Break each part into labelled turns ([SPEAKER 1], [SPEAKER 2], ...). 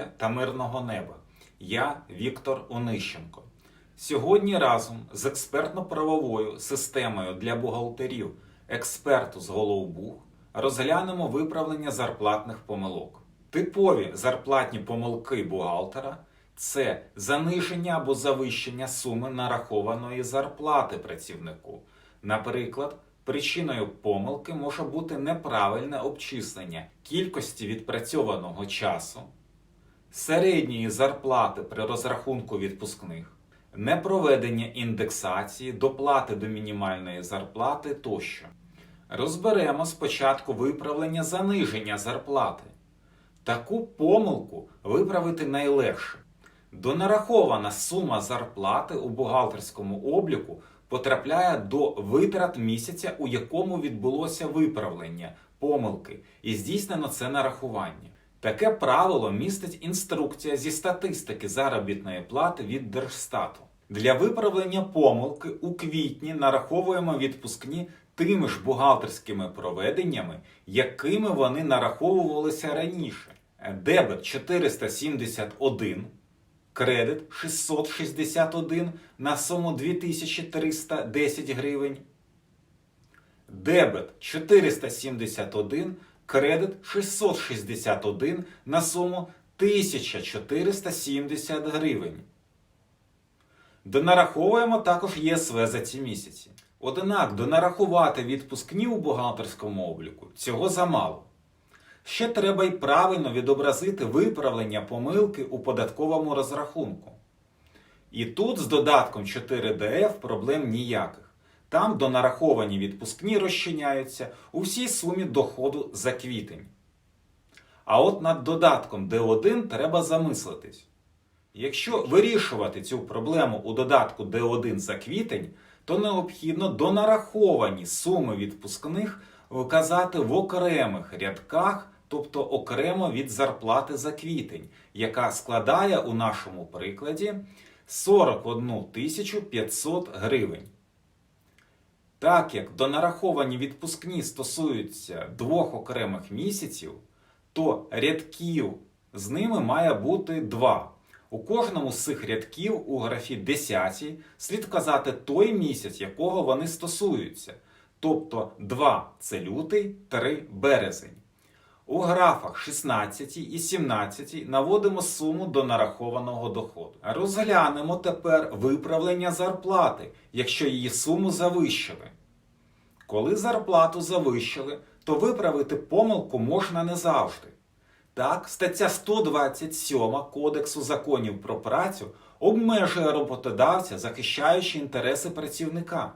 [SPEAKER 1] здоров'я та мирного неба. Я Віктор Онищенко. Сьогодні разом з експертно-правовою системою для бухгалтерів експерту з Головбух розглянемо виправлення зарплатних помилок. Типові зарплатні помилки бухгалтера це заниження або завищення суми нарахованої зарплати працівнику. Наприклад, причиною помилки може бути неправильне обчислення кількості відпрацьованого часу, середньої зарплати при розрахунку відпускних, непроведення індексації, доплати до мінімальної зарплати тощо. Розберемо спочатку виправлення заниження зарплати. Таку помилку виправити найлегше. Донарахована сума зарплати у бухгалтерському обліку потрапляє до витрат місяця, у якому відбулося виправлення помилки, і здійснено це нарахування. Таке правило містить інструкція зі статистики заробітної плати від Держстату. Для виправлення помилки у квітні нараховуємо відпускні тими ж бухгалтерськими проведеннями, якими вони нараховувалися раніше. Дебет 471, кредит 661 на суму 2310 гривень. Дебет 471, кредит 661 на суму 1470 гривень. Донараховуємо також ЄСВ за ці місяці. Однак донарахувати відпускні у бухгалтерському обліку цього замало. Ще треба й правильно відобразити виправлення помилки у податковому розрахунку. І тут з додатком 4DF проблем ніяких. Там донараховані відпускні розчиняються у всій сумі доходу за квітень. А от над додатком D1 треба замислитись. Якщо вирішувати цю проблему у додатку D1 за квітень, то необхідно донараховані суми відпускних вказати в окремих рядках, тобто окремо від зарплати за квітень, яка складає у нашому прикладі 41 500 гривень. Так як донараховані відпускні стосуються двох окремих місяців, то рядків з ними має бути два. У кожному з цих рядків у графі 10 слід вказати той місяць, якого вони стосуються. Тобто 2 це лютий, 3 березень. У графах 16 і 17 наводимо суму до нарахованого доходу. Розглянемо тепер виправлення зарплати, якщо її суму завищили. Коли зарплату завищили, то виправити помилку можна не завжди. Так, стаття 127 Кодексу законів про працю обмежує роботодавця, захищаючи інтереси працівника.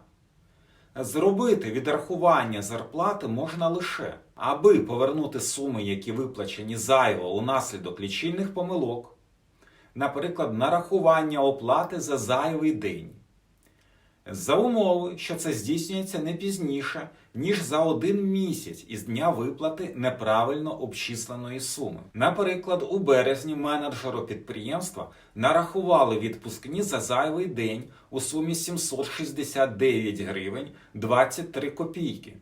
[SPEAKER 1] Зробити відрахування зарплати можна лише, аби повернути суми, які виплачені зайво унаслідок лічильних помилок, наприклад, нарахування оплати за зайвий день. За умови, що це здійснюється не пізніше, ніж за один місяць із дня виплати неправильно обчисленої суми. Наприклад, у березні менеджеру підприємства нарахували відпускні за зайвий день у сумі 769 гривень 23 копійки.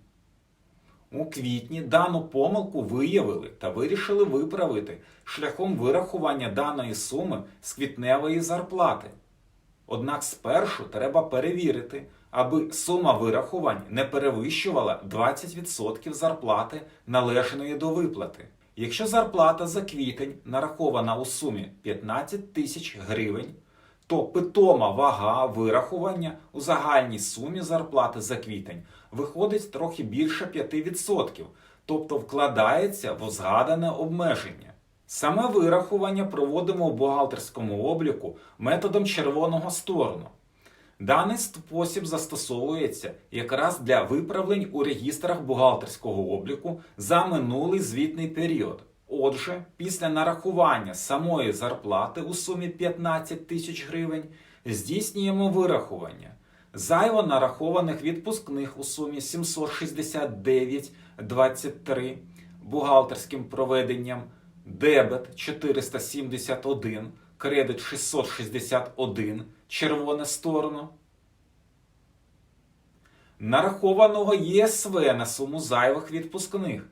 [SPEAKER 1] У квітні дану помилку виявили та вирішили виправити шляхом вирахування даної суми з квітневої зарплати. Однак спершу треба перевірити, аби сума вирахувань не перевищувала 20% зарплати, належної до виплати. Якщо зарплата за квітень нарахована у сумі 15 тисяч гривень, то питома вага вирахування у загальній сумі зарплати за квітень виходить трохи більше 5%, тобто вкладається в згадане обмеження. Саме вирахування проводимо у бухгалтерському обліку методом червоного сторону. Даний спосіб застосовується якраз для виправлень у регістрах бухгалтерського обліку за минулий звітний період. Отже, після нарахування самої зарплати у сумі 15 тисяч гривень здійснюємо вирахування зайво нарахованих відпускних у сумі 769,23 бухгалтерським проведенням дебет 471, кредит 661, червоне сторону. Нарахованого ЄСВ на суму зайвих відпускних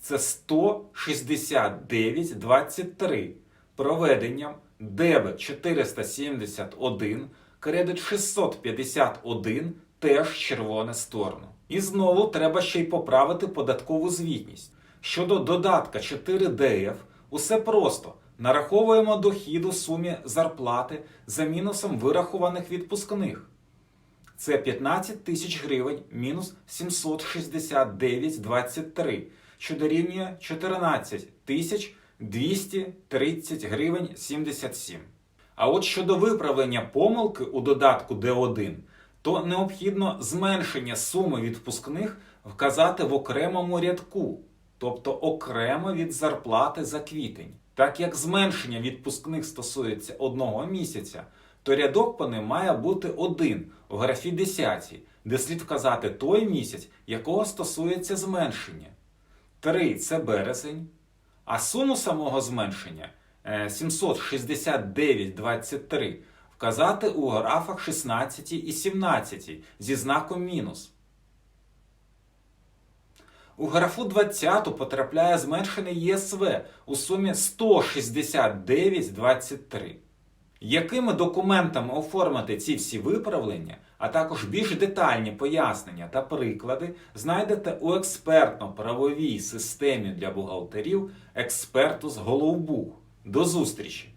[SPEAKER 1] це 169,23. проведенням дебет 471, кредит 651 теж червоне сторону. І знову треба ще й поправити податкову звітність. Щодо додатка 4ДФ, усе просто. Нараховуємо дохід у сумі зарплати за мінусом вирахованих відпускних. Це 15 тисяч гривень мінус 769,23, що дорівнює 14 тисяч 230 гривень 77. А от щодо виправлення помилки у додатку D1, то необхідно зменшення суми відпускних вказати в окремому рядку, тобто окремо від зарплати за квітень. Так як зменшення відпускних стосується одного місяця, то рядок по ним має бути один у графі 10, де слід вказати той місяць, якого стосується зменшення. 3 це березень, а суму самого зменшення е, 769,23 вказати у графах 16 і 17 зі знаком мінус. У графу 20 потрапляє зменшений ЄСВ у сумі 169,23. Якими документами оформити ці всі виправлення, а також більш детальні пояснення та приклади знайдете у експертно-правовій системі для бухгалтерів експерту з Головбух. До зустрічі!